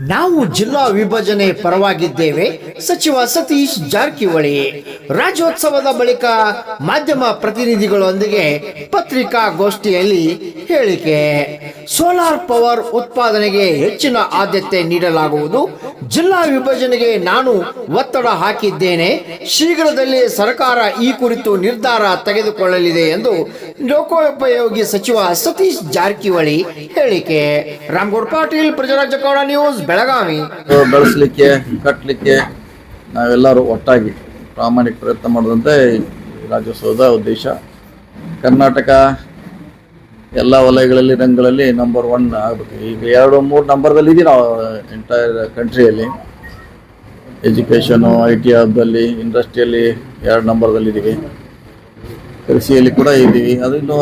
ನಾವು ಜಿಲ್ಲಾ ವಿಭಜನೆ ಪರವಾಗಿದ್ದೇವೆ. ಸಚಿವ ಸತೀಶ್ ಜಾರಕಿಹೊಳಿ, ರಾಜ್ಯೋತ್ಸವದ ಬಳಿಕ ಮಾಧ್ಯಮ ಪ್ರತಿನಿಧಿಗಳೊಂದಿಗೆ ಪತ್ರಿಕಾಗೋಷ್ಠಿಯಲ್ಲಿ ಹೇಳಿಕೆ. ಸೋಲಾರ್ ಪವರ್ ಉತ್ಪಾದನೆಗೆ ಹೆಚ್ಚಿನ ಆದ್ಯತೆ ನೀಡಲಾಗುವುದು. ಜಿಲ್ಲಾ ವಿಭಜನೆಗೆ ನಾನು ಒತ್ತಡ ಹಾಕಿದ್ದೇನೆ. ಶೀಘ್ರದಲ್ಲಿ ಸರ್ಕಾರ ಈ ಕುರಿತು ನಿರ್ಧಾರ ತೆಗೆದುಕೊಳ್ಳಲಿದೆ ಎಂದು ಲೋಕೋಪಯೋಗಿ ಸಚಿವ ಸತೀಶ್ ಜಾರಕಿಹೊಳಿ ಹೇಳಿಕೆ. ರಾಮಗೌಡ ಪಾಟೀಲ್, ಪ್ರಜಾರಾಜ್ಯ ನ್ಯೂಸ್ ಬೆಳಗಾವಿ? ಬೆಳೆಸಲಿಕ್ಕೆ ಕಟ್ಟಲಿಕ್ಕೆ ನಾವೆಲ್ಲರೂ ಒಟ್ಟಾಗಿ ಪ್ರಾಮಾಣಿಕ ಪ್ರಯತ್ನ ಮಾಡಿದಂತೆ ರಾಜ್ಯೋತ್ಸವದ ಉದ್ದೇಶ. ಕರ್ನಾಟಕ ಎಲ್ಲ ವಲಯಗಳಲ್ಲಿ, ರಂಗಗಳಲ್ಲಿ ನಂಬರ್ ಒನ್ ಆಗಬೇಕು. ಈಗ ಎರಡು, ಮೂರು ನಂಬರ್ದಲ್ಲಿ ಇದೀವಿ ನಾವು ಎಂಟೈರ್ ಕಂಟ್ರಿಯಲ್ಲಿ ಎಜುಕೇಷನು ಐ ಟಿ ಹಬ್ದಲ್ಲಿ ಇಂಡಸ್ಟ್ರಿಯಲ್ಲಿ ಎರಡು ನಂಬರ್ದಲ್ಲಿ ಇದ್ದೀವಿ ಕೃಷಿಯಲ್ಲಿ ಕೂಡ ಇದ್ದೀವಿ ಅದು ಇನ್ನೂ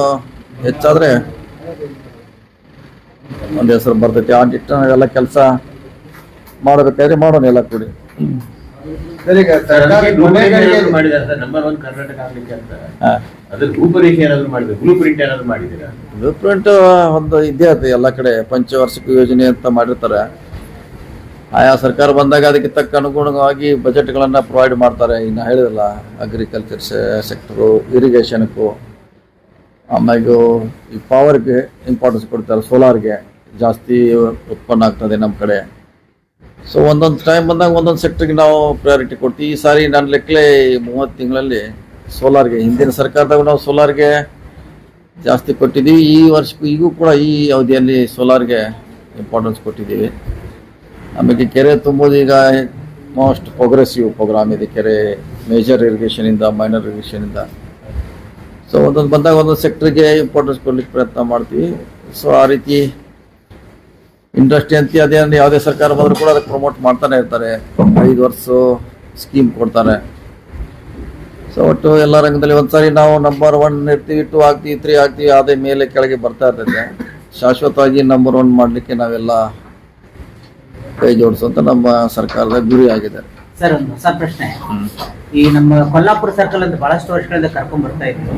ಹೆಚ್ಚಾದರೆ ಒಂದು ಹೆಸರು ಬರ್ತೈತಿ. ಆ ನಿಟ್ಟಿನಾಗೆಲ್ಲ ಕೆಲಸ ಮಾಡಬೇಕಾದ್ರೆ ಮಾಡೋಣ ಎಲ್ಲ ಕೂಡಿ. ಬ್ಲೂ ಪ್ರಿಂಟ್ ಒಂದು ಇದೇ ಅದು ಎಲ್ಲ ಕಡೆ ಪಂಚವಾರ್ಷಿಕ ಯೋಜನೆ ಅಂತ ಮಾಡಿರ್ತಾರೆ. ಆಯಾ ಸರ್ಕಾರ ಬಂದಾಗ ಅದಕ್ಕೆ ತಕ್ಕ ಅನುಗುಣವಾಗಿ ಬಜೆಟ್ಗಳನ್ನು ಪ್ರೊವೈಡ್ ಮಾಡ್ತಾರೆ. ಇನ್ನು ಹೇಳಿದಲ್ಲ ಅಗ್ರಿಕಲ್ಚರ್ ಸೆಕ್ಟರು ಇರಿಗೇಷನ್ಗು ಆಮ್ಯಾಗ ಈ ಪವರ್ಗೆ ಇಂಪಾರ್ಟೆನ್ಸ್ ಕೊಡ್ತಾರೆ ಸೋಲಾರ್ಗೆ ಜಾಸ್ತಿ ಉತ್ಪನ್ನ ಆಗ್ತದೆ ನಮ್ಮ ಕಡೆ. ಸೊ ಒಂದೊಂದು ಟೈಮ್ ಬಂದಾಗ ಒಂದೊಂದು ಸೆಕ್ಟರ್ಗೆ ನಾವು ಪ್ರಯಾರಿಟಿ ಕೊಡ್ತೀವಿ. ಈ ಸಾರಿ ನನ್ನ ಲೆಕ್ಕಲೆ ಮೂವತ್ತು ತಿಂಗಳಲ್ಲಿ ಸೋಲಾರ್ಗೆ ಹಿಂದಿನ ಸರ್ಕಾರದಾಗ ನಾವು ಸೋಲಾರ್ಗೆ ಜಾಸ್ತಿ ಕೊಟ್ಟಿದ್ದೀವಿ. ಈ ವರ್ಷಕ್ಕೂ ಈಗೂ ಕೂಡ ಈ ಅವಧಿಯಲ್ಲಿ ಸೋಲಾರ್ಗೆ ಇಂಪಾರ್ಟೆನ್ಸ್ ಕೊಟ್ಟಿದ್ದೀವಿ. ಆಮೇಲೆ ಕೆರೆ ತುಂಬೋದು ಈಗ ಮೋಸ್ಟ್ ಪ್ರೋಗ್ರೆಸಿವ್ ಪ್ರೋಗ್ರಾಮ್ ಇದೆ. ಕೆರೆ ಮೇಜರ್ ಇರಿಗೇಷನಿಂದ ಮೈನರ್ ಇರಿಗೇಷನಿಂದ ಸೊ ಒಂದೊಂದು ಬಂದಾಗ ಒಂದೊಂದು ಸೆಕ್ಟ್ರಿಗೆ ಇಂಪಾರ್ಟೆನ್ಸ್ ಕೊಡ್ಲಿಕ್ಕೆ ಪ್ರಯತ್ನ ಮಾಡ್ತೀವಿ. ಸೊ ಆ ರೀತಿ ಇಂಡಸ್ಟ್ರಿ ಅಂತ ಅದೇ ಅಂದ್ರೆ ಯಾವುದೇ ಸರ್ಕಾರ ಬಂದರೂ ಕೂಡ ಅದಕ್ಕೆ ಪ್ರಮೋಟ್ ಮಾಡ್ತಾನೆ ಇರ್ತಾರೆ. ಐದು ವರ್ಷ ಸ್ಕೀಮ್ ಕೊಡ್ತಾರೆ. ಸೊ ಒಟ್ಟು ಎಲ್ಲ ರಂಗದಲ್ಲಿ ಒಂದ್ಸಾರಿ ನಾವು ನಂಬರ್ ಒನ್ ಇರ್ತೀವಿ ಟೂ ಆಗ್ತೀವಿ ತ್ರೀ ಆಗ್ತೀವಿ, ಅದೇ ಮೇಲೆ ಕೆಳಗೆ ಬರ್ತಾ ಇರ್ತೈತೆ. ಶಾಶ್ವತವಾಗಿ ನಂಬರ್ ಒನ್ ಮಾಡಲಿಕ್ಕೆ ನಾವೆಲ್ಲ ಕೈ ಜೋಡಿಸುವಂತ ನಮ್ಮ ಸರ್ಕಾರದ ಗುರಿ ಆಗಿದೆ. ಸರ್, ಒಂದು ಹೊಸ ಪ್ರಶ್ನೆ. ಈ ನಮ್ಮ ಕೊಲ್ಲಾಪುರ ಸರ್ಕಲ್ ಅಂತ ಬಹಳಷ್ಟು ವರ್ಷಗಳಿಂದ ಕರ್ಕೊಂಡ್ ಬರ್ತಾ ಇತ್ತು.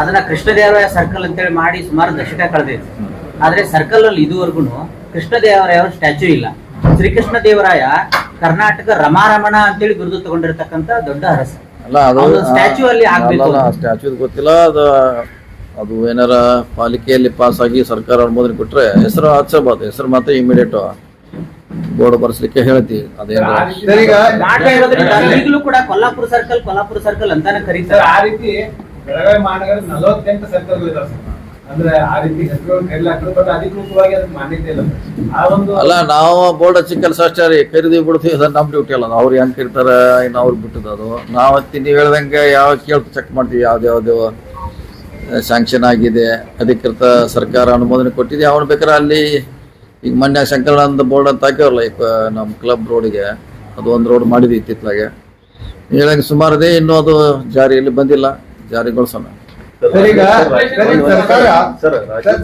ಅದನ್ನ ಕೃಷ್ಣದೇವರಾಯ ಸರ್ಕಲ್ ಅಂತೇಳಿ ಮಾಡಿ ಸುಮಾರು ದಶಕ ಕಳೆದಿತ್ತು. ಆದ್ರೆ ಸರ್ಕಲ್ ಅಲ್ಲಿ ಇದುವರೆಗೂ ಕೃಷ್ಣದೇವರಾಯ ಸ್ಟ್ಯಾಚ್ಯೂ ಇಲ್ಲ. ಶ್ರೀಕೃಷ್ಣ ದೇವರಾಯ ಕರ್ನಾಟಕ ರಮಾರಮಣ ಅಂತೇಳಿ ಬಿರುದು ತಗೊಂಡಿರ್ತಕ್ಕಂತ ದೊಡ್ಡ ಅರಸ. ಅಲ್ಲ ಅದು ಅವ್ನ ಅಲ್ಲಿ ಆಗ್ಬೇಕು ಸ್ಟ್ಯಾಚ್ಯೂ ಗೊತ್ತಿಲ್ಲ ಅದು ಅದು ಏನಾರ ಪಾಲಿಕೆಯಲ್ಲಿ ಪಾಸ್ ಆಗಿ ಸರ್ಕಾರ ಅನುಮೋದನೆ ಕೊಟ್ರೆ ಹೆಸರು ಹಚ್ಚಬಹುದು ಹೆಸರು ಮಾತ್ರ ಇಮಿಡಿಯೇಟ್ ಬೋರ್ಡ್ ಬರ್ಸ್ಲಿಕ್ಕೆ ಹೇಳ್ತಿ ಅದೇನು ಕೂಡ ಕೊಲ್ಲಾಪುರ ಸರ್ಕಲ್ ಕೊಲ್ಲಾಪುರ ಸರ್ಕಲ್ ಅಂತಾನೆ ಕರೀತಾರೆ. ಆ ರೀತಿ ಬೆಳಗಾವಿ ಮಹಾನಗರ ನಲವತ್ತೆಂಟು ಸರ್ಕಲ್ ಇದಾವೆ ಅಂದ್ರೆ ಅಲ್ಲ, ನಾವು ಬೋರ್ಡ್ ಚಿಕ್ಕಲ್ ಅಷ್ಟೇ ರೀ. ಖರೀದಿ ಬಿಡ್ತೀವಿ, ಅದು ನಮ್ಮ ಡ್ಯೂಟಿ ಅಲ್ಲ. ಅವ್ರು ಹೆಂಗ್ ಕರೀತಾರ, ಇನ್ನು ಅವ್ರು ಬಿಟ್ಟದ ಅದು. ನಾವು ನೀವು ಹೇಳ್ದಂಗೆ ಯಾವ ಕೇಳ್ತು ಚೆಕ್ ಮಾಡ್ತೀವಿ, ಯಾವ್ದು ಯಾವ್ದು ಸ್ಯಾಂಕ್ಷನ್ ಆಗಿದೆ, ಅಧಿಕೃತ ಸರ್ಕಾರ ಅನುಮೋದನೆ ಕೊಟ್ಟಿದೆ. ಅವ್ನು ಬೇಕಾರೆ ಅಲ್ಲಿ, ಈಗ ಮೊನ್ನೆ ಶಂಕರಾನಂದ ಬೋರ್ಡ್ ಅಂತ ಹಾಕ್ಯಾವಲ್ಲ ಈಗ ನಮ್ಮ ಕ್ಲಬ್ ರೋಡಿಗೆ ಅದು ಒಂದು ರೋಡ್ ಮಾಡಿದ್ವಿ ಇತ್ತಿತ್ತಲಾಗೆ. ಹೇಳಂಗೆ ಸುಮಾರದೇ ಇನ್ನೂ ಅದು ಜಾರಿಯಲ್ಲಿ ಬಂದಿಲ್ಲ. ಜಾರಿಗೊಳಿಸೋಣ ಸರ್, ಈಗ ಸರ್ಕಾರ ಸರ್,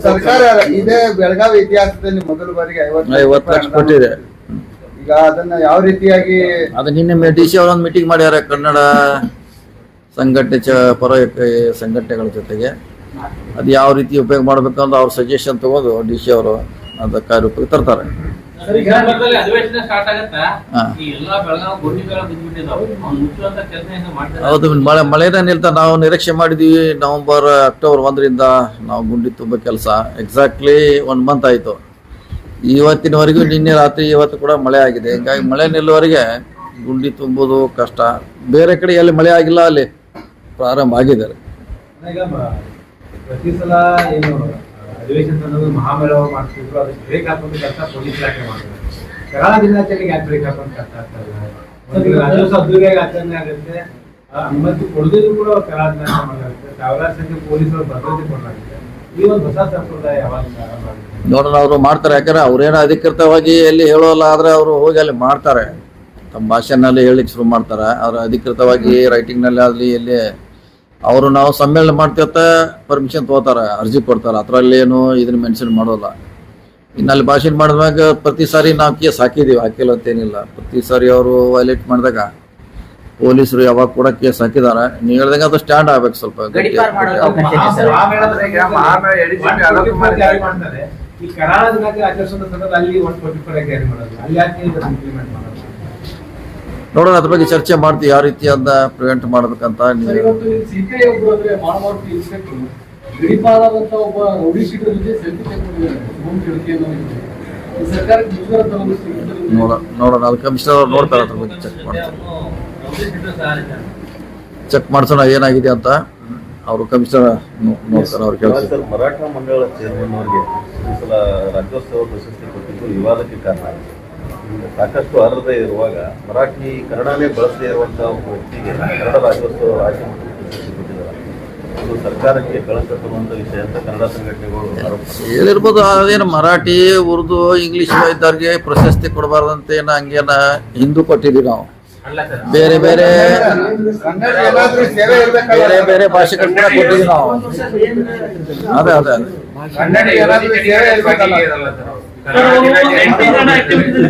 ಸರ್ಕಾರ ಇದೇ ಬೆಳಗಾವಿ ಇತಿಹಾಸದಲ್ಲಿ ಮೊದಲ ಬಾರಿಗೆ ಐವತ್ತು ಲಕ್ಷ ಕೊಟ್ಟಿದೆ. ಈಗ ಅದನ್ನ ಯಾವ ರೀತಿಯಾಗಿ ಅದು ನಿನ್ನೆ ಡಿ ಸಿ ಅವರೊಂದು ಮೀಟಿಂಗ್ ಮಾಡ್ಯಾರ ಕನ್ನಡ ಸಂಘಟನೆ ಚ ಪರ ಸಂಘಟನೆಗಳ ಜೊತೆಗೆ. ಅದು ಯಾವ ರೀತಿ ಉಪಯೋಗ ಮಾಡ್ಬೇಕಂದ್ರೆ ಅಂತ ಅವ್ರ ಸಜೆಷನ್ ತಗೊಂಡು ಡಿ ಸಿ ಅವರು ಅದಕ್ಕೆ ಕಾರ್ಯರೂಪಕ್ಕೆ ತರ್ತಾರೆ ಹೌದು ಮಳೆ ಮಳೆನೇ ನಿಲ್ತಾ ನಾವು ನಿರೀಕ್ಷೆ ಮಾಡಿದೀವಿ. ನವೆಂಬರ್ ಅಕ್ಟೋಬರ್ ಒಂದರಿಂದ ನಾವು ಗುಂಡಿ ತುಂಬ ಕೆಲಸ. ಎಕ್ಸಾಕ್ಟ್ಲಿ ಒನ್ ಮಂತ್ ಆಯಿತು. ಇವತ್ತಿನವರೆಗೂ ನಿನ್ನೆ ರಾತ್ರಿ ಇವತ್ತು ಕೂಡ ಮಳೆ ಆಗಿದೆ. ಹಿಂಗಾಗಿ ಮಳೆ ನಿಲ್ಲುವವರೆಗೆ ಗುಂಡಿ ತುಂಬೋದು ಕಷ್ಟ. ಬೇರೆ ಕಡೆ ಎಲ್ಲಿ ಮಳೆ ಆಗಿಲ್ಲ ಅಲ್ಲಿ ಪ್ರಾರಂಭ ಆಗಿದ್ದಾರೆ ಅಧಿವೇಶನ ತಂದು ಮಹಾಮೇಳವ ಮಾಡ್ತಿದ್ರು ಅದಕ್ಕೆ ಬ್ರೇಕ್ ಹಾಕೊಂಡು ಕೆಲಸ ಪೊಲೀಸ್ ಇಲಾಖೆ ಮಾಡ್ತಾರೆ ಕರಾಳ ದಿನಾಚರಣೆಗೆ ಯಾಕೆ ಬ್ರೇಕ್ ಹಾಕೊಂಡು ಕರ್ತ ಆಗ್ತಾ ಇಲ್ಲ ರಾಜ್ಯೋತ್ಸವ ಆಚರಣೆ ಆಗುತ್ತೆ. ಅನುಮತಿ ಕೊಡದಿದ್ರು ಕೂಡ ಕರಾಳ ದಿನಾಚರಣೆ ಮಾಡಲಾಗುತ್ತೆ. ಸಾವಿರಾರು ಸಂಖ್ಯೆ ಪೊಲೀಸರು ಭದ್ರತೆ ಕೊಡಲಾಗುತ್ತೆ. ಈ ಒಂದು ಹೊಸ ಸಂಪ್ರದಾಯ ಆಗಿದೆ ನೋಡೋಣ ಅವರು ಮಾಡ್ತಾರೆ. ಯಾಕಂದ್ರೆ ಅವ್ರೇನು ಅಧಿಕೃತವಾಗಿ ಎಲ್ಲಿ ಹೇಳೋಲ್ಲ ಆದ್ರೆ ಅವರು ಹೋಗಿ ಅಲ್ಲಿ ಮಾಡ್ತಾರೆ. ತಮ್ಮ ಭಾಷೆನಲ್ಲಿ ಹೇಳಿಕ್ ಶುರು ಮಾಡ್ತಾರೆ. ಅವ್ರ ಅಧಿಕೃತವಾಗಿ ರೈಟಿಂಗ್ನಲ್ಲಿ ಆಗಲಿ ಎಲ್ಲಿ ಅವರು ನಾವು ಸಮ್ಮೇಳನ ಮಾಡ್ತಿರ್ತ ಪರ್ಮಿಷನ್ ತಗೋತಾರೆ ಅರ್ಜಿ ಕೊಡ್ತಾರೆ. ಅದರಲ್ಲಿ ಏನು ಇದನ್ನ ಮೆನ್ಷನ್ ಮಾಡೋಲ್ಲ. ಇನ್ನು ಅಲ್ಲಿ ಭಾಷಣ ಮಾಡಿದ್ಮ್ಯಾಗ ಪ್ರತಿ ಸಾರಿ ನಾವು ಕೇಸ್ ಹಾಕಿದೀವಿ ಹಾಕಿಲ್ಲ ಅಂತೇನಿಲ್ಲ ಪ್ರತಿ ಸಾರಿ ಅವರು ವೈಲೇಟ್ ಮಾಡಿದಾಗ ಪೊಲೀಸರು ಯಾವಾಗ ಕೂಡ ಕೇಸ್ ಹಾಕಿದಾರ. ನೀವು ಹೇಳ್ದಂಗ ಅದು ಸ್ಟ್ಯಾಂಡ್ ಆಗ್ಬೇಕು ಸ್ವಲ್ಪ. ಈ ಕರಾಳ ದಿನಾಚರಣೆ ಅಲ್ಲಿ ಒನ್ ಪರ್ಟಿಕ್ಯುಲರ್ ಮಾಡೋದು. ಅಲ್ಲಿ ಯಾಕೆ ಇಂಪ್ಲಿಮೆಂಟ್ ಮಾಡೋದು? ನೋಡೋಣ ಅದ್ರ ಬಗ್ಗೆ ಚರ್ಚೆ ಮಾಡ್ತೀವಿ ಯಾವ ರೀತಿ ಅದನ್ನ ಪ್ರಿವೆಂಟ್ ಮಾಡ್ಬೇಕಂತ. ನೋಡೋಣ ಅದು ಕಮಿಷನರ್ ಅವ್ರು ನೋಡ್ತಾರೆ ಅದ್ರ ಬಗ್ಗೆ ಚೆಕ್ ಮಾಡ್ತಾರೆ ಚೆಕ್ ಮಾಡ್ಸೋಣ ಏನಾಗಿದೆ ಅಂತ ಅವರು ಕಮಿಷನರ್ ನೋಡ್ತಾರೆ ಅವ್ರು ಕೇಳ್ತಾರೆ ಮರಾಠ ಮಂಡಳ ಚೇರ್ಮನ್ ಅವರಿಗೆ ಈ ಸಲ ರಾಜ್ಯೋತ್ಸವ ಪ್ರಶಸ್ತಿ ಕೊಟ್ಟಿದ್ದು ವಿವಾದಕ್ಕೆ ಕಾರಣ ಆಗಿದೆ. ಸಾಕಷ್ಟು ಅರ್ಹತೆ ಇರುವಾಗ ಮರಾಠಿ ಕನ್ನಡನೇ ಬಳಸದೇ ಇರುವಂತಹ ಒಬ್ಬ ವ್ಯಕ್ತಿಗೆ ಕನ್ನಡ ರಾಜ್ಯೋತ್ಸವ ರಾಜ್ಯ ಸರ್ಕಾರಕ್ಕೆ ಕಳಂಕ ತರುವಂತ ವಿಷಯ ಅಂತ ಕನ್ನಡ ಸಂಘಟನೆಗಳು. ಹೇಳಿರ್ಬೋದು ಅದೇನು ಮರಾಠಿ ಉರ್ದು ಇಂಗ್ಲಿಷ್ ಇದ್ದವ್ರಿಗೆ ಪ್ರಶಸ್ತಿ ಕೊಡಬಾರ್ದಂತ ಏನ ಹಂಗೇನ ಹಿಂದೂ ಕೊಟ್ಟಿದ್ವಿ ನಾವು. ಬೇರೆ ಬೇರೆ ಕನ್ನಡ ಏನಾದ್ರೂ ಸೇವೆ ಇರ್ಬೇಕಲ್ಲ. ಬೇರೆ ಬೇರೆ ಭಾಷೆಗಳು ಕೂಡ ಕೊಟ್ಟಿದ್ದೀವಿ ನಾವು. ಅದೇ ಅದೇ ಅದೇ.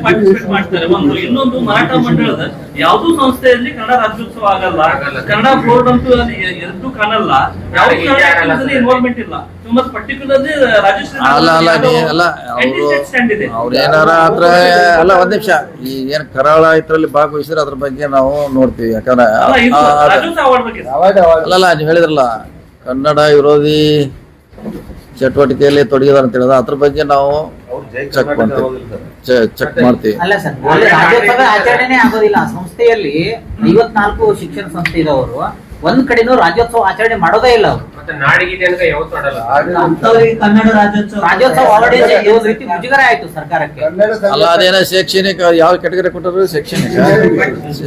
ಪಾರ್ಟಿಸಿಪೇಟ್ ಮಾಡ್ತಾರೆ. ಒಂದು ಇನ್ನೊಂದು ಮರಾಠ ಮಂಡಳದ ಯಾವ್ದು ಸಂಸ್ಥೆಯಲ್ಲಿ ಕನ್ನಡ ರಾಜ್ಯೋತ್ಸವ ಆಗಲ್ಲ. ಕನ್ನಡ ಬೋರ್ಡ್ ಅಂತೂ ಅಲ್ಲಿ ಎದ್ದು ಕಾಣಲ್ಲ. ಯಾವ್ದು ಇನ್ವಾಲ್ವ್ಮೆಂಟ್ ಇಲ್ಲ. ತುಂಬಾ ಪರ್ಟಿಕ್ಯುಲರ್ಲಿ ರಾಜಶ್ರೀ ಅಲ್ಲ ಅಲ್ಲ ನೀ ಅಲ್ಲ ಅವರು ಸ್ಟ್ಯಾಂಡ್ ಇದೆ. ಏನಾರ ಆದ್ರೆ ಅಲ್ಲ ಒಂದ್ ನಿಮಿಷ. ಈ ಏನ್ ಕರಾಳ ಇದ್ರಲ್ಲಿ ಭಾಗವಹಿಸಿದ್ರೆ ಅದ್ರ ಬಗ್ಗೆ ನಾವು ನೋಡ್ತೀವಿ. ಯಾಕಂದ್ರೆ ಅಲ್ಲ ನೀವು ಹೇಳಿದ್ರಲ್ಲ ಕನ್ನಡ ವಿರೋಧಿ ಚಟುವಟಿಕೆಯಲ್ಲಿ ತೊಡಗಿದಾರ ಅಂತ ಹೇಳಿದ ಅದ್ರ ಬಗ್ಗೆ ನಾವು ಚೆಕ್ ಮಾಡ್ತೀವಿ. ಚೆಕ್ ಮಾಡ್ತೀವಿ. ಅಲ್ಲ ಸರ್ ರಾಜ್ಯೋತ್ಸವ ಆಚರಣೆನೇ ಆಗೋದಿಲ್ಲ. ಸಂಸ್ಥೆಯಲ್ಲಿ ಐವತ್ನಾಲ್ಕು ಶಿಕ್ಷಣ ಸಂಸ್ಥೆ ಇದಾವರು ಒಂದ್ ಕಡೆನೂ ರಾಜ್ಯೋತ್ಸವ ಆಚರಣೆ ಮಾಡೋದೇ ಇಲ್ಲ ಅವರು. ಮತ್ತೆ ನಾಡಿಗಿದೆ ಅಂತ ಯಾವತ್ತೂ ಆಡಲ್ಲ. ಕನ್ನಡ ರಾಜ್ಯೋತ್ಸವ ರಾಜ್ಯೋತ್ಸವ ಆಲ್ರೆಡಿ ಒಂದ್ ರೀತಿ ಮುಜುಗರ ಆಯ್ತು ಸರ್ಕಾರಕ್ಕೆ. ಅಲ್ಲ ಸಂಘಟನೆ- ಅದೇನೋ ಶೈಕ್ಷಣಿಕ ಯಾವ ಕೆಟಗರಿ ಕೊಟ್ಟರು ಶೈಕ್ಷಣಿಕ?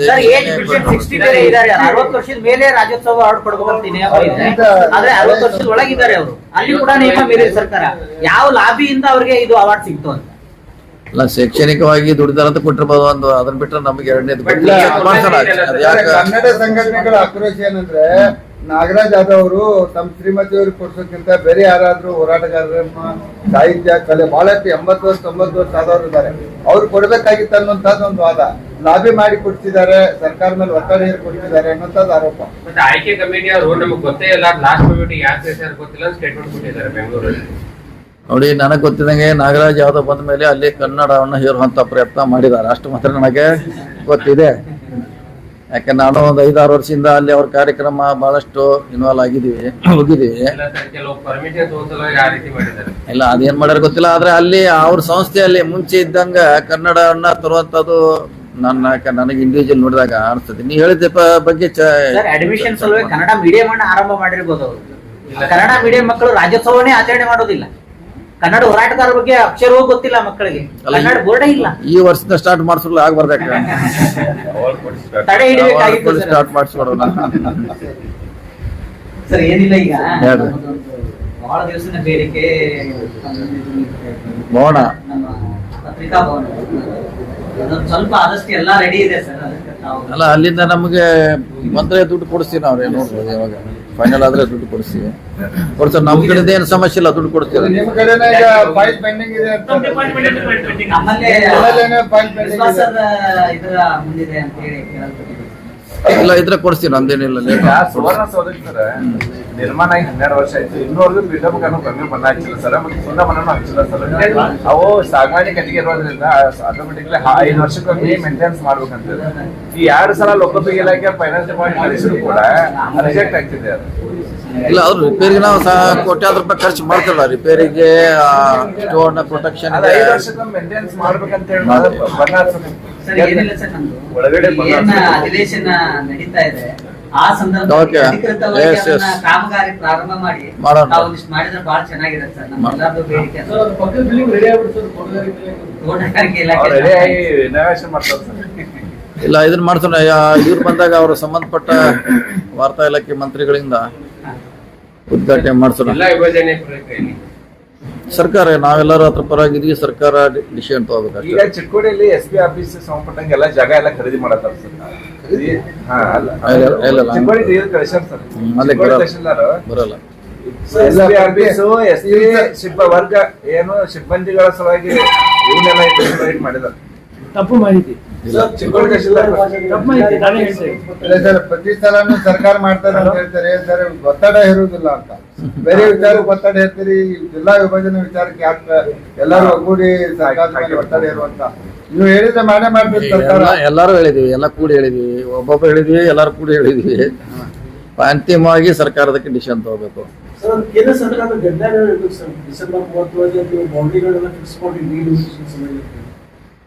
ಸರ್ ಏಜ್ ಬಿಟ್ವೀನ್ ಸಿಕ್ಸ್ಟಿ ಬೇರೆ ಇದಾರೆ. ಅರವತ್ತು ವರ್ಷದ ಮೇಲೆ ರಾಜ್ಯೋತ್ಸವ ಅವಾರ್ಡ್ ಕೊಡ್ಬೇಕಂತ ನಿಯಮ ಇದೆ ಆದ್ರೆ ಅರವತ್ತು ವರ್ಷದ ಒಳಗಿದ್ದಾರೆ ಅವರು. ಅಲ್ಲಿ ಕೂಡ ನಿಯಮ ಮೀರಿದೆ ಸರ್ಕಾರ. ಯಾವ ಲಾಬಿಯಿಂದ ಅವ್ರಿಗೆ ಇದು ಅವಾರ್ಡ್ ಸಿಕ್ತು ಅಂತ. ಅಲ್ಲ ಶೈಕ್ಷಣಿಕವಾಗಿ ದುಡಿದಾರಂತ ಕೊಟ್ಟಿರ್ಬೋದು ಒಂದು ಅದನ್ನ ಬಿಟ್ರೆ ನಮ್ಗೆ ಎರಡನೇದು ಕನ್ನಡ ಸಂಘಟನೆಗಳ ಆಕ್ರೋಶ ಏನಂದ್ರೆ ನಾಗರಾಜ್ ಯಾದವ್ ಅವರು ತಮ್ಮ ಶ್ರೀಮತಿಯವ್ರಿಗೆ ಕೊಡ್ಸೋಕ್ಕಿಂತ ಬೇರೆ ಯಾರಾದ್ರೂ ಹೋರಾಟಗಾರರ ಸಾಹಿತ್ಯ ಕಲೆ ಬಹಳಷ್ಟು ಎಂಬತ್ತು ವರ್ಷ ತೊಂಬತ್ತು ವರ್ಷ ಆದವರು ಇದ್ದಾರೆ. ಅವ್ರು ಕೊಡ್ಬೇಕಾಗಿತ್ತು ಅನ್ನೋಂಥದ್ದು ಒಂದು ವಾದ. ಲಾಬಿ ಮಾಡಿ ಕೊಡ್ತಿದ್ದಾರೆ ಸರ್ಕಾರ ಮೇಲೆ ಒತ್ತಡ ಹೇರಿ ಕೊಡ್ತಿದ್ದಾರೆ ಅನ್ನೋಂಥದ್ದು ಆರೋಪ. ಮತ್ತೆ ಆಯ್ಕೆ ಕಮಿಟಿ ಅವರು ನಮಗೆ ಗೊತ್ತೇ ಇಲ್ಲ ಲಾಸ್ಟ್ ಕಮಿಟಿ ಯಾಕೆ ಗೊತ್ತಿಲ್ಲ ಸ್ಟೇಟ್ಮೆಂಟ್ ಕೊಟ್ಟಿದ್ದಾರೆ ಬೆಂಗಳೂರಲ್ಲಿ. ನೋಡಿ, ನನಗೆ ಗೊತ್ತಿದಂಗೆ ನಾಗರಾಜ್ ಯಾವ್ದೋ ಬಂದ ಮೇಲೆ ಅಲ್ಲಿ ಕನ್ನಡವನ್ನು ಹೇರುವಂತ ಪ್ರಯತ್ನ ಮಾಡಿದ್ದಾರೆ. ಅಷ್ಟು ಮಾತ್ರ ನನಗೆ ಗೊತ್ತಿದೆ. ಯಾಕೆ, ನಾನು ಒಂದು ಐದಾರು ವರ್ಷದಿಂದ ಅಲ್ಲಿ ಅವ್ರ ಕಾರ್ಯಕ್ರಮ ಬಹಳಷ್ಟು ಇನ್ವಾಲ್ವ್ ಆಗಿದ್ದೀವಿ, ಹೋಗಿದ್ದೀವಿ. ಇಲ್ಲ, ಅದೇನ್ ಮಾಡ್ಯಾರ ಗೊತ್ತಿಲ್ಲ. ಆದ್ರೆ ಅಲ್ಲಿ ಅವ್ರ ಸಂಸ್ಥೆಯಲ್ಲಿ ಮುಂಚೆ ಇದ್ದಂಗ ಕನ್ನಡವನ್ನ ತರುವಂತದ್ದು ನನ್ನ ನನಗೆ ಇಂಡಿವಿಜುವಲ್ ನೋಡಿದಾಗ ಅನಿಸ್ತದೆ. ನೀವು ಹೇಳಿದ ಬಗ್ಗೆ ಅಡ್ಮಿಷನ್ ಸಲುವಾಗಿ ಕನ್ನಡ ಮೀಡಿಯಂ ಆರಂಭ ಮಾಡಿರ್ಬೋದು ಕನ್ನಡ ಮೀಡಿಯಂ ಮಕ್ಕಳು ರಾಜ್ಯೋತ್ಸವನೇ ಆಚರಣೆ ಮಾಡೋದಿಲ್ಲ. ಕನ್ನಡ ಹೋರಾಟಗಾರರ ಬಗ್ಗೆ ಅಕ್ಷರವೂ ಗೊತ್ತಿಲ್ಲ ಮಕ್ಕಳಿಗೆ. ಅಲ್ಲ, ಕನ್ನಡ ಬೋರ್ಡ ಇಲ್ಲ. ಈ ವರ್ಷದ ಸ್ಟಾರ್ಟ್ ಮಾಡಿಸಲು ಆಗ ಬರ್ಬೇಕು ತಡೆ ಹಿಡಿಬೇಕಾಗಿತ್ತು ಸ್ಟಾರ್ಟ್ ಮಾಡಿಸ್ಕೊಡೋಣ? ಸರ್ ಏನಿಲ್ಲ ಈಗ. ಬಹಳ ದಿವಸದ ಬೇಡಿಕೆ. ಭವನ ಪತ್ರಿಕಾ ಭವನ. ಸ್ವಲ್ಪ ಆದಷ್ಟು ಎಲ್ಲಾ ರೆಡಿ ಇದೆ ಸರ್. ಅಲ್ಲ ಅಲ್ಲಿಂದ ನಮಗೆ ಬಂದ್ರೆ ದುಡ್ಡು ಕೊಡಿಸ್ತೀವಿ ನಾವ್ರೆ ನೋಡ್ಬೋದು ಯಾವಾಗ ಫೈನಲ್ ಆದ್ರೆ ದುಡ್ಡು ಕೊಡಿಸ್ತೀವಿ ಕೊಡ್ತಾರೆ ನಮ್ಮ ಕಡೆಯಿಂದ ಏನು ಸಮಸ್ಯೆ ಇಲ್ಲ ದುಡ್ಡು ಕೊಡ್ತೀವಿ. ನಿಮ್ಮ ಕಡೆನೇ ಈಗ ಫೈಲ್ ಪೆಂಡಿಂಗ್ ಇದೆ ಅಂತ. ನಮ್ಮ ಡಿಪಾರ್ಟ್ಮೆಂಟ್ ಡಿಪಾರ್ಟ್ಮೆಂಟ್ ನಮ್ಮಲ್ಲೇ ನಮ್ಮಲ್ಲೇನೆ ಫೈಲ್ ಪೆಂಡಿಂಗ್ ಇದೆ. ವಿಶ್ವಾಸದ ಇದರ ಮುಂದಿದೆ ಅಂತ ಹೇಳಿ ಕೇಳಲ್ಪಟ್ಟಿದ್ದೀವಿ. ಇಲ್ಲ ಇದ್ರೆ ಕೊಡ್ತೀವಿ ನಮ್ದೇನಿಲ್ಲ ಲೇಟ್ ಸುವರ್ಣ ನಿರ್ಮಾಣ ಆಗಿ ಹನ್ನೆರಡು ವರ್ಷ ಆಯ್ತು. ಇನ್ನೂವರೆಗೂ ಬಿಲ್ಡಪ್ಗಳನ್ನು ಕಮ್ಮಿ ಬಣ್ಣ ಹಚ್ಚಿಲ್ಲ ಸರ್. ಮತ್ತೆ ಸುಣ್ಣ ಬಣ್ಣನೂ ಹಚ್ಚಿಲ್ಲ ಸರ್. ಅವು ಸಾಮಾನ್ಯ ಕಟ್ಟಿಗೆ ಇರೋದ್ರಿಂದ ಆಟೋಮೆಟಿಕ್ಲಿ ಐದು ವರ್ಷಕ್ಕೊಮ್ಮೆ ಮೇಂಟೆನೆನ್ಸ್ ಮಾಡ್ಬೇಕಂತ ಈ ಎರಡು ಸಲ ಲೋಕೋಪಯೋಗಿ ಇಲಾಖೆ ಫೈನಾನ್ಸ್ ಡಿಪಾರ್ಟ್ಮೆಂಟ್ ಕಳಿಸಿದ್ರು ಕೂಡ ರಿಜೆಕ್ಟ್ ಆಗ್ತಿದೆ ಇಲ್ಲ ಅವ್ರು ರಿಪೇರಿಗೆ ನಾವು ಸಹ ರೂಪಾಯಿ ಖರ್ಚು ಮಾಡ್ತಿಲ್ಲ. ರಿಪೇರಿಗೆ ಸ್ಟೋನ್ ಪ್ರೊಟೆಕ್ಷನ್ ಐದು ವರ್ಷಕ್ಕೊಮ್ಮೆ ಮೇಂಟೆನೆನ್ಸ್ ಮಾಡ್ಬೇಕಂತ ಹೇಳಿ ಒಳಗಡೆ ಅಧಿವೇಶನ ನಡೀತಾ ಇದೆ ಆ ಸಂದರ್ಭದಲ್ಲಿ. ಅಧಿಕೃತವಾಗಿ ಕಾಮಗಾರಿ ಪ್ರಾರಂಭ ಮಾಡಿ ಮಾಡಿದ್ರೆ ಬಹಳ ಚೆನ್ನಾಗಿರುತ್ತೆ ಸರ್ ನಮ್ಮ ಎಲ್ಲರದ್ದು ಬೇಡಿಕೆ ತೋಟಗಾರಿಕೆ ಇಲಾಖೆ ಇಲ್ಲ ಇದನ್ನ ಮಾಡ್ತಾನೆ ಇವ್ರು ಬಂದಾಗ ಅವರು ಸಂಬಂಧಪಟ್ಟ ವಾರ್ತಾ ಇಲಾಖೆ ಮಂತ್ರಿಗಳಿಂದ ಉದ್ಘಾಟನೆ ಮಾಡ್ತಾರೆ ಸರ್ಕಾರ ನಾವೆಲ್ಲರೂ ಅದ್ರ ಪರವಾಗಿದ್ದೀವಿ ಸರ್ಕಾರ ಡಿಸಿಷನ್ ತಗೋಬೇಕು ಈಗ ಚಿಕ್ಕೋಡಿಯಲ್ಲಿ ಎಸ್ ಪಿ ಆಫೀಸ್ ಸಂಬಂಧಪಟ್ಟಂಗೆ ಎಲ್ಲ ಜಾಗ ಎಲ್ಲ ಖರೀದಿ ಮಾಡತ್ತಾರ ಸರ್? ಬರಲ್ಲ. S P office S P ಸಿಬ್ಬ ವರ್ಗ ಏನು ಸಿಬ್ಬಂದಿಗಳ ಸಲುವಾಗಿ ಇವನ್ನೆಲ್ಲ ಡಿಸೈಡ್ ಮಾಡಿದ್ದಾರೆ ತಪ್ಪು ಮಾಹಿತಿ. ಸರ್ ಪ್ರತಿ ಸಲನು ಸರ್ಕಾರ ಮಾಡ್ತಾರೆ ಅಂತ ಹೇಳ್ತಾರೆ. ಸರ್ ಒತ್ತಡ ಇರುವುದಿಲ್ಲ ಅಂತ. ಬೇರೆ ವಿಚಾರ ಒತ್ತಡ ಹೇಳ್ತೀರಿ ಜಿಲ್ಲಾ ವಿಭಜನೆ ವಿಚಾರಕ್ಕೆ ಯಾಕೆ ಎಲ್ಲರೂ ಒಗ್ಗೂಡಿ ಸರ್ಕಾರದ ಒತ್ತಡ ಇರುವಂತ ನೀವು ಹೇಳಿದ್ರೆ ಮಾಡೇ ಮಾಡ್ತೀರಿ ಸರ್ಕಾರ. ಎಲ್ಲ ಎಲ್ಲರೂ ಹೇಳಿದೀವಿ ಎಲ್ಲ ಕೂಡಿ ಹೇಳಿದೀವಿ. ಒಬ್ಬೊಬ್ಬ ಹೇಳಿದ್ವಿ ಎಲ್ಲರೂ ಕೂಡಿ ಹೇಳಿದ್ವಿ. ಅಂತಿಮವಾಗಿ ಸರ್ಕಾರದ ಕಂಡೀಷನ್ ತಗೋಬೇಕು. ಸರ್ ಕೇಂದ್ರ ಸರ್ಕಾರದ ಡಿಸೆಂಬರ್ ಮೂವತ್ತೊಳಗೆ ನೀವು ಬೌಂಡ್ರಿಗಳೆಲ್ಲ ಫಿಕ್ಸ್ ಮಾಡಿ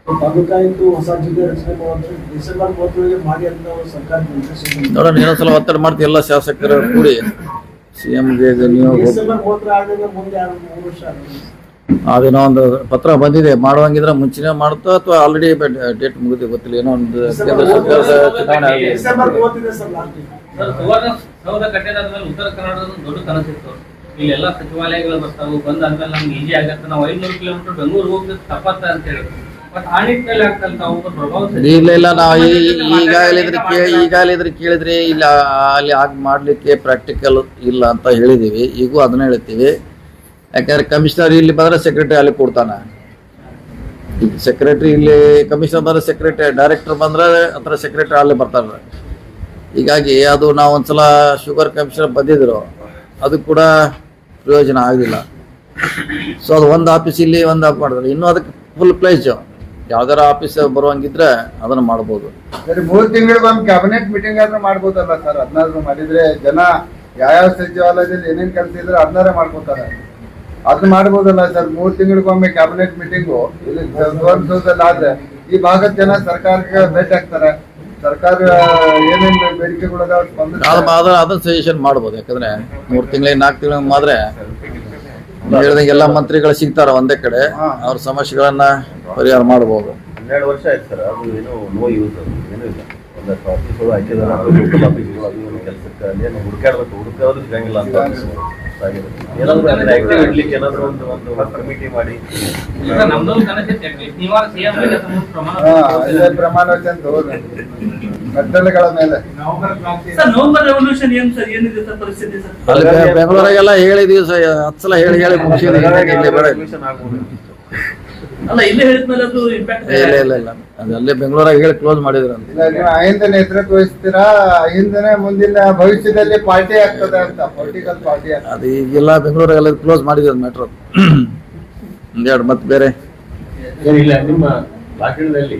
ನೀರು ಸಮಯಕ್ಕೆ ತಾಲೂಕಾ ಹೊಸ ಜಿಲ್ಲೆ ರಚನೆ ಮಾಡುವಂತ ಡಿಸೆಂಬರ್ ಮೂವತ್ತೊಳಗೆ ಮಾಡಿ ಅಂತ ಸರ್ಕಾರ ನಿರ್ದೇಶನ ನೋಡೋಣ ಇನ್ನೊಂದ್ಸಲ ಒತ್ತಡ ಮಾಡ್ತೀವಿ ಎಲ್ಲ ಶಾಸಕರು ಕೂಡಿ. ಸಿ ಎಂಗೆ ನೀವು ಡಿಸೆಂಬರ್ ಮೂವತ್ತರ ಆದ್ಮೇಲೆ ಮುಂದೆ ಎರಡು ಮೂರು ವರ್ಷ ಆಗುತ್ತೆ. ಅದೇನೋ ಒಂದು ಪತ್ರ ಬಂದಿದೆ. ಮಾಡುವಂಗಿದ್ರೆ ಮುಂಚೆನೆ ಮಾಡುತ್ತಾ ಅಥವಾ ಆಲ್ರೆಡಿ ಡೇಟ್ ಮುಗಿದು ಗೊತ್ತಿಲ್ಲ. ಏನೋ ಒಂದು ಕೇಂದ್ರ ಸರ್ಕಾರದ ಚುನಾವಣೆ ಉತ್ತರ ಕನ್ನಡದ ದೊಡ್ಡ ಕನಸಿತ್ತು. ಇಲ್ಲೆಲ್ಲ ಸಚಿವಾಲಯಗಳು ಬರ್ತಾವು ಬಂದಾದ್ಮೇಲೆ ನಮ್ಗೆ ಈಜಿ ಆಗತ್ತೆ. ನಾವು ಐನೂರು ಕಿಲೋಮೀಟರ್ ಬೆಂಗಳೂರು ಹೋಗ್ಬೇಕು ತಪ್ಪತ್ತ ಅಂತ ಹೇಳಿ. ಇಲ್ಲ ಇಲ್ಲ ನಾವು ಈಗಾಗಲೇ ಈಗಾಗಲೇ ಕೇಳಿದ್ರೆ ಇಲ್ಲ ಅಲ್ಲಿ ಆಗ ಮಾಡ್ಲಿಕ್ಕೆ ಪ್ರಾಕ್ಟಿಕಲ್ ಇಲ್ಲ ಅಂತ ಹೇಳಿದ್ದೀವಿ ಈಗೂ ಅದನ್ನ ಹೇಳ್ತೀವಿ. ಯಾಕಂದ್ರೆ ಕಮಿಷನರ್ ಇಲ್ಲಿ ಬಂದ್ರೆ ಸೆಕ್ರೆಟರಿ ಅಲ್ಲಿ ಕೊಡ್ತಾನೆ. ಸೆಕ್ರೆಟರಿ ಇಲ್ಲಿ ಕಮಿಷನರ್ ಬಂದ್ರೆ ಸೆಕ್ರೆಟರಿ ಡೈರೆಕ್ಟರ್ ಬಂದ್ರೆ ಹತ್ರ ಸೆಕ್ರೆಟರಿ ಅಲ್ಲಿ ಬರ್ತಾರೆ. ಹೀಗಾಗಿ ಅದು ನಾವು ಒಂದ್ಸಲ ಶುಗರ್ ಕಮಿಷನರ್ ಬಂದಿದ್ರು ಅದು ಕೂಡ ಪ್ರಯೋಜನ ಆಗಲಿಲ್ಲ ಸೊ ಅದು ಒಂದು ಆಫೀಸ್ ಇಲ್ಲಿ ಒಂದು ಆಫ್ ಮಾಡಿದ್ರು. ಇನ್ನೂ ಅದಕ್ಕೆ ಫುಲ್ ಪ್ಲೇಸ್ ಯಾವ್ದಾರ ಆಫೀಸ್ ಬರುವಂಗಿದ್ರೆ ಅದನ್ನ ಮಾಡ್ಬೋದು. ಸರಿ ಮೂರ್ ತಿಂಗಳಿಗೊಮ್ಮೆ ಕ್ಯಾಬಿನೆಟ್ ಮೀಟಿಂಗ್ ಆದ್ರೂ ಮಾಡ್ಬೋದಲ್ಲ ಸರ್? ಅದನ್ನಾದ್ರೂ ಮಾಡಿದ್ರೆ ಜನ ಯಾವ್ಯಾವ ಸಚಿವಾಲಯದಲ್ಲಿ ಏನೇನ್ ಕೆಲಸ ಇದ್ರೆ ಅದನ್ನೇ ಮಾಡ್ಕೋತಾರೆ. ಅದನ್ನ ಮಾಡ್ಬೋದಲ್ಲ ಸರ್? ಮೂರು ತಿಂಗಳಿಗೊಮ್ಮೆ ಕ್ಯಾಬಿನೆಟ್ ಮೀಟಿಂಗು ಇಲ್ಲಿ ಸುವರ್ಣಸೌಧದಲ್ಲಿ ಆದ್ರೆ ಈ ಭಾಗದ ಜನ ಸರ್ಕಾರಕ್ಕೆ ಭೇಟಿ ಆಗ್ತಾರೆ. ಸರ್ಕಾರ ಏನೇನ್ ಬೇಡಿಕೆಗಳು ಸ್ಪಂದಿಸ್ತಾರೆ ಅದನ್ನ ಸಜೆಷನ್ ಮಾಡ್ಬೋದು. ಯಾಕಂದ್ರೆ ಮೂರ್ ತಿಂಗಳಿಗೆ ನಾಲ್ಕು ತಿಂಗಳಿಗೆ ಮಾದ್ರೆ ಹೇಳ್ದಂಗೆ ಎಲ್ಲ ಮಂತ್ರಿಗಳು ಸಿಗ್ತಾರ ಒಂದೇ ಕಡೆ. ಅವ್ರ ಸಮಸ್ಯೆಗಳನ್ನ ಪರಿಹಾರ ಮಾಡಬಹುದು ಹನ್ನೆರಡು ವರ್ಷ ಆಯ್ತು ಸರ್ ಅದು ಏನು ನೋ ಯೂಸ್ ಅದು ಏನೂ ಇಲ್ಲ. ಒಂದಷ್ಟು ಆಫೀಸ್ಗಳು ಹಾಕಿದಾರೆ ಆಫೀಸ್ಗಳು ಅದು ಏನು ಕೆಲಸಕ್ಕೆ ಅದೇನು ಹುಡುಕಾಡ್ಬೇಕು ಹುಡುಕೋದು ಸಿಗಂಗಿಲ್ಲ ಅಂತ ಆಗಿದೆ ಅದಾಗಿದೆ. ಏನಾದ್ರು ಅಂದ್ರೆ ಆಕ್ಟಿವ್ ಇಡ್ಲಿಕ್ಕೆ ಏನಾದ್ರು ಒಂದು ಒಂದು ಕಮಿಟಿ ಮಾಡಿ. ಪ್ರಮಾಣ ಹಾ ಪ್ರಮಾಣ ವಚನ ಕಟ್ಟಡಗಳ ಮೇಲೆ. ನವೆಂಬರ್ ಕ್ರಾಂತಿ ಸರ್ ನವೆಂಬರ್ ರೆವಲ್ಯೂಷನ್ ಏನ್ ಸರ್ ಏನಿದೆ ಸರ್ ಪರಿಸ್ಥಿತಿ ಸರ್? ಅಲ್ಲಿ ಬೆ- ಬೆಂಗಳೂರಾಗೆಲ್ಲ ಹೇಳಿದೀವಿ ಸರ್ ಹತ್ತು ಸಲ ಹೇಳಿ ಹೇಳಿ ಮುಗಿಸಿದ್ವಿ ಅಲ್ಲ ಇಲ್ಲೇ ಹೇಳಿದ್ಮೇಲೆ ಅದು ಇಂಪ್ಯಾಕ್ಟ್ ಇಲ್ಲ ಇಲ್ಲ ಇಲ್ಲ ಅದು ಅಲ್ಲೇ ಬೆಂಗಳೂರಾಗ ಹೇಳಿ ಕ್ಲೋಸ್ ಮಾಡಿದ್ರು ಅಂತ. ಇಲ್ಲ ನೀವು ಅಹಿಂದ ನೇತೃತ್ವ ವಹಿಸ್ತೀರಾ? ಅಹಿಂದನೇ ಮುಂದಿನ ಭವಿಷ್ಯದಲ್ಲಿ ಪಾರ್ಟಿ ಆಗ್ತದೆ ಅಂತ ಪೊಲಿಟಿಕಲ್ ಪಾರ್ಟಿ ಅದು ಈಗೆಲ್ಲ ಬೆಂಗಳೂರಾಗೆಲ್ಲ ಕ್ಲೋಸ್ ಮಾಡಿದ್ರು ಮೆಟ್ರೋ ಒಂದೆರಡು ಮತ್ತೆ ಬೇರೆ. ಇಲ್ಲ ನಿಮ್ಮ ಭಾಷಣದಲ್ಲಿ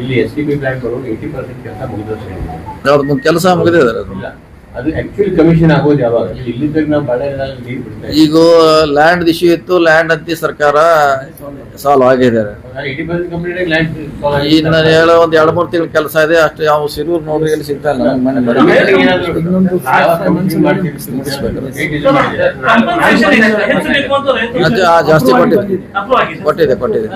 ಇಲ್ಲಿ ಎಸ್ ಟಿ ಪಿ ಬ್ಯಾಂಕ್ ಅವರು ಏಯ್ಟಿ ಪರ್ಸೆಂಟ್ ಕೆಲಸ ಮುಗಿದ್ರೆ ಕೆಲಸ ಮುಗಿದಿದೆ ಅದು ಇಲ್ಲ ಆಕ್ಚುಲಿ ಕಮಿಷನ್ ಆಗೋದು ಯಾವಾಗ? ಇಲ್ಲಿದ್ದಾಗ ನಾವು ಬಳ್ಳಾರಿನಲ್ಲಿ ನೀರು ಬಿಡ್ತಾ ಇದ್ದೀವಿ. ಈಗ ಲ್ಯಾಂಡ್ ಇಶ್ಯೂ ಇತ್ತು ಲ್ಯಾಂಡ್ ಅಂತ ಸರ್ಕಾರ ಸಾಲ್ವ್ ಆಗಿದ್ದಾರೆ ಈಗ ನಾನು ಕಂಪ್ಲೀಟ್ ಆಗಿ ಲ್ಯಾಂಡ್ ಇನ್ನು ಹೇಳೋ ಒಂದ್ ಎರಡ್ ಮೂರ್ ತಿಂಗಳ ಕೆಲಸ ಇದೆ ಅಷ್ಟು ಯಾವ ಸಿರೂರ್ ನೋಡ್ರಿ ಎಲ್ಲಿ ಸಿಗ್ತಾ ಇಲ್ಲ. ನಮ್ಗೆ ಮನೆ ಬರೋದು. ಅದು ಆ ಜಾಸ್ತಿ ಕೊಟ್ಟಿದೆ. ಕೊಟ್ಟಿದೆ ಕೊಟ್ಟಿದೆ.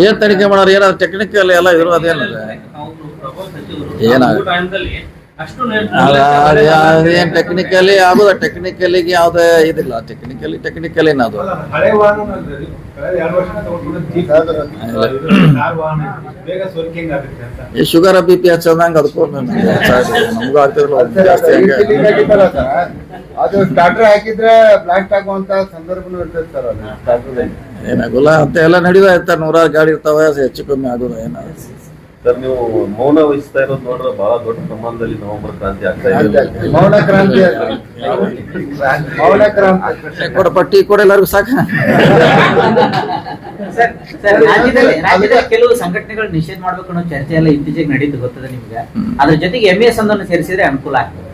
ಏನ್ ತನಿಖೆ ಮಾಡೋರು? ಏನಾದ್ರು ಟೆಕ್ನಿಕಲ್ ಎಲ್ಲ ಇರೋ ಅಷ್ಟು ಅದೇನ್ ಟೆಕ್ನಿಕಲಿ ಆಗೋದ ಟೆಕ್ನಿಕಲಿಗೆ ಯಾವ್ದೇ ಇದಿಲ್ಲ. ಟೆಕ್ನಿಕಲಿ ಟೆಕ್ನಿಕಲಿ ಏನದು ಈ ಶುಗರ್ ಬಿ ಪಿ ಹಚ್ಚದಂಗ ಅದಕ್ಕೂ ನಮಗೂ ಆಗ್ತಿರಲ್ಲ ಜಾಸ್ತಿ ಅದು ಸ್ಟಾರ್ಟರ್ ಹಾಕಿದ್ರೆ ಬ್ಲಾಸ್ಟ್ ಆಗುವಂತ ಸಂದರ್ಭನೂ ಇರ್ತದೆ ಸರ್. ಏನಾಗಲ್ಲ ಅಂತ ಎಲ್ಲ ನಡೀತಾ ಇರ್ತಾರೆ. ನೂರಾರು ಗಾಡಿ ಇರ್ತಾವೆ ಹೆಚ್ಚು ಕಮ್ಮಿ ಆಗೋದು ಏನ ಸರ್ ನೀವು ಮೌನ ವಹಿಸ್ತಾ ಇರೋದು ನೋಡ್ರೆ ಬಹಳ ದೊಡ್ಡ ಪ್ರಮಾಣದಲ್ಲಿ ನವೆಂಬರ್ ಕ್ರಾಂತಿ ಆಗ್ತಾ ಇದೆ. ಮೌನ ಕ್ರಾಂತಿ. ಮೌನ ಕ್ರಾಂತಿ. ಕೊಡ ಪಟ್ಟಿ ಕೊಡ ಎಲ್ಲರಿಗೂ ಸಾಕ. ರಾಜ್ಯದಲ್ಲಿ ರಾಜ್ಯದಲ್ಲಿ ಕೆಲವು ಸಂಘಟನೆಗಳು ನಿಷೇಧ ಮಾಡ್ಬೇಕು ಅನ್ನೋ ಚರ್ಚೆ ಎಲ್ಲ ಇತ್ತೀಚೆಗೆ ನಡೀತು ಗೊತ್ತದೆ ನಿಮ್ಗೆ? ಅದ್ರ ಜೊತೆಗೆ ಎಂ ಎಸ್ ಒಂದನ್ನು ಸೇರಿಸಿದ್ರೆ ಅನುಕೂಲ ಆಗ್ತದೆ.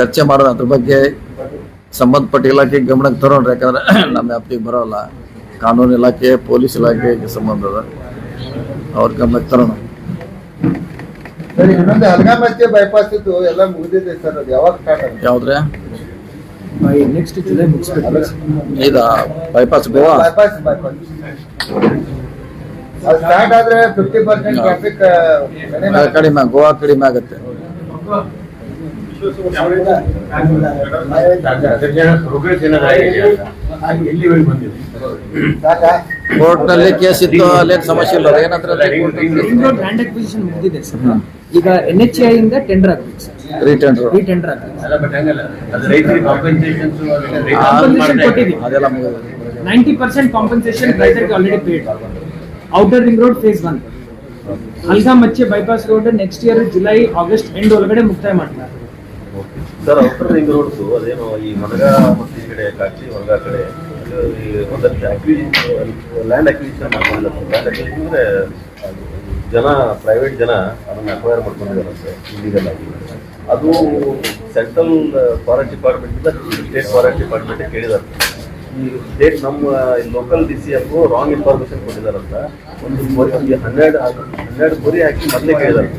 ಚರ್ಚೆ ಮಾಡೋದು ಅದ್ರ ಬಗ್ಗೆ ಸಂಬಂಧಪಟ್ಟ ಇಲಾಖೆ ಗಮನಕ್ಕೆ ತರೋಣ್ರಿ ಯಾಕಂದ್ರೆ ನಮ್ಮ ವ್ಯಾಪ್ತಿಗೆ ಬರೋಲ್ಲ. ಕಾನೂನು ಇಲಾಖೆ ಪೊಲೀಸ್ ಇಲಾಖೆಗೆ ಸಂಬಂಧ ಅದ ಅವ್ರ ಗಮನಕ್ಕೆ ತರೋಣ. ಬೈಪಾಸ್ ಇದ್ದು ಎಲ್ಲ ಮುಗಿದಿದೆ ಸರ್ ಅದು ಯಾವಾಗ ಸ್ಟಾರ್ಟ್ ಇದ ಬೈಪಾಸ್ ಗೋವಾ ಬೈಪಾಸ್ ಬೈಪಾಸ್ ಅದು ಸ್ಟಾರ್ಟ್ ಆದ್ರೆ ಫಿಫ್ಟಿ ಪರ್ಸೆಂಟ್ ಟ್ರಾಫಿಕ್ ಕಡಿಮೆ ಗೋವಾ ಕಡಿಮೆ ಆಗುತ್ತೆ. ಪ್ರೋಗ್ರೆಸ್ ಏನಾದ್ರು ಆಗಿದೆ ಅಂತ ಎಲ್ಲಿವರೆಗೆ ಬಂದಿದೆ ಸಾಕಾ ಕೋರ್ಟ್ನಲ್ಲಿ ಕೇಸ್ ಇತ್ತು ಅಲ್ಲೇನು ಸಮಸ್ಯೆ ಇಲ್ಲ ಏನಂದ್ರೆ ರಿಂಗ್ ರೋಡ್ ಲ್ಯಾಂಡ್ ಅಕ್ವಿಸಿಷನ್ ಮುಗಿದಿದೆ ಸರ್. ಈಗ ಎನ್ ಎಚ್ ಐ ಇಂದ ಟೆಂಡರ್ ಆಗ್ಬೇಕು ಸರ್. ರಿಟರ್ನ್ ರೀ ಟೆಂಡರ್ ಅಲ್ಲ ಬಟ್ ಹಂಗಲ್ಲ. ಅದು ರೈತರಿಗೆ ಕಾಂಪನ್ಸೇಷನ್ಸ್ Compensation ಕೊಟ್ಟಿದ್ದೀವಿ. ಅದೆಲ್ಲ ಮುಗಿದಿದೆ ನೈಂಟಿ ಪರ್ಸೆಂಟ್ ಕಾಂಪನ್ಸೇಷನ್ ರೈತರಿಗೆ already paid outer ring road phase one ಅಲ್ಗಾ ಮಚ್ಚೆ bypass road next year July August end ಒಳಗಡೆ ಮುಕ್ತಾಯ ಮಾಡ್ತಾರೆ. ಸರ್ ಔಟರ್ ರಿಂಗ್ ರೋಡ್ಸ್ ಅದೇನೋ ಈ ಮನಗ ಮತ್ತು ಈ ಕಡೆ ಕಾಚಿ ಮನಗ ಕಡೆ. ಈ ಒಂದಷ್ಟು ಅಕ್ವಿಜಿಷನ್ ಲ್ಯಾಂಡ್ ಅಕ್ವಿಜಿಷನ್ ಮಾಡ್ಕೊಂಡಿಲ್ಲ ಲ್ಯಾಂಡ್ ಅಕ್ವಿಜಿಷನ್ ಅಂದರೆ ಅದು ಜನ ಪ್ರೈವೇಟ್ ಜನ ಅದನ್ನ ಅಕ್ವೈರ್ ಮಾಡ್ಕೊಂಡಿದ್ದಾರೆ ಸರ್ ಇಲ್ಲಿಗಲ್ ಆಗಿ. ಅದು central forest department state forest department ಕೇಳಿದ್ದಾರೆ ಈ ಸ್ಟೇಟ್ ನಮ್ಮ local D C F wrong information ಕೊಟ್ಟಿದಾರಂತ ಒಂದು ಹನ್ನೆರಡು ಹನ್ನೆರಡು ಬರಿ ಹಾಕಿ ಮೊದಲೇ ಕೇಳಿದ್ದಾರೆ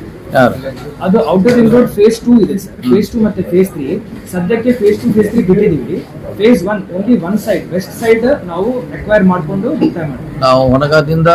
ಅದು outer ring road phase two ಇದೆ ಸರ್. ಫೇಸ್ ಟೂ ಮತ್ತೆ ಫೇಸ್ ತ್ರೀ ಸದ್ಯಕ್ಕೆ phase two phase three ಬಿಟ್ಟಿದೀವಿ. Phase one only one side west side ನಾವು ಅಕ್ವೈರ್ ಮಾಡ್ಕೊಂಡು ನಾವು ಹೊನಗಾದಿಂದ